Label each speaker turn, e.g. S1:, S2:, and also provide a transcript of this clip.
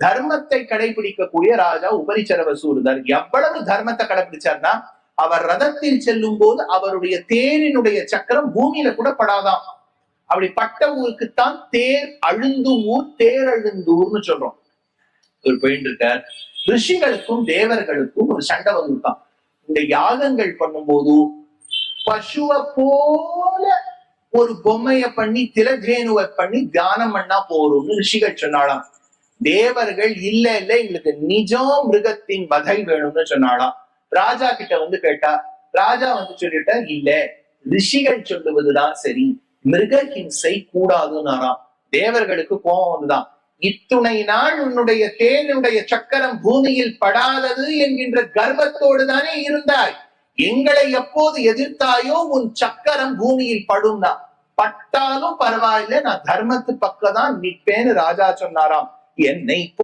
S1: தர்மத்தை கடைபிடிக்கக்கூடிய ராஜா உபரிச்சரவ சூடுதர் எவ்வளவு தர்மத்தை கடைபிடிச்சார்னா அவர் ரதத்தில் செல்லும் போது அவருடைய தேரினுடைய சக்கரம் பூமியில கூட படாதாம். அப்படி பட்ட ஊருக்குத்தான் தேர் அழுந்தும் ஊர் தேர் அழுந்தூர்னு சொல்றோம். ஒரு போயிட்டு இருக்கார். ரிஷிகளுக்கும் தேவர்களுக்கும் ஒரு சண்டை வந்துட்டான். இந்த யாகங்கள் பண்ணும்போது பசுவை போல ஒரு பொம்மைய பண்ணி திலஜேனுவை பண்ணி தியானம் பண்ணா போறோம்னு ரிஷிகள் சொன்னாலாம் தேவர்கள் இல்ல இல்ல எங்களுக்கு நிஜம் மிருகத்தின் வகை வேணும்னு சொன்னாலாம் ராஜா கிட்ட வந்து கேட்டா ராஜா வந்து சொல்லிட்டா இல்ல ரிஷிகள் சொல்லுவதுதான் சரி மிருக ஹிம்சை கூடாதுன்னாராம். தேவர்களுக்கு கோபம் வந்துதான். இத்துணை நாள் உன்னுடைய தேனுடைய சக்கரம் பூமியில் படாதது என்கின்ற கர்வத்தோடு தானே இருந்தாய். எங்களை எப்போது எதிர்த்தாயோ உன் சக்கரம் பூமியில் படும் தான் பட்டாலும் பரவாயில்ல நான் தர்மத்து பக்கம் தான் நிற்பேன்னு ராஜா சொன்னாராம். 也内。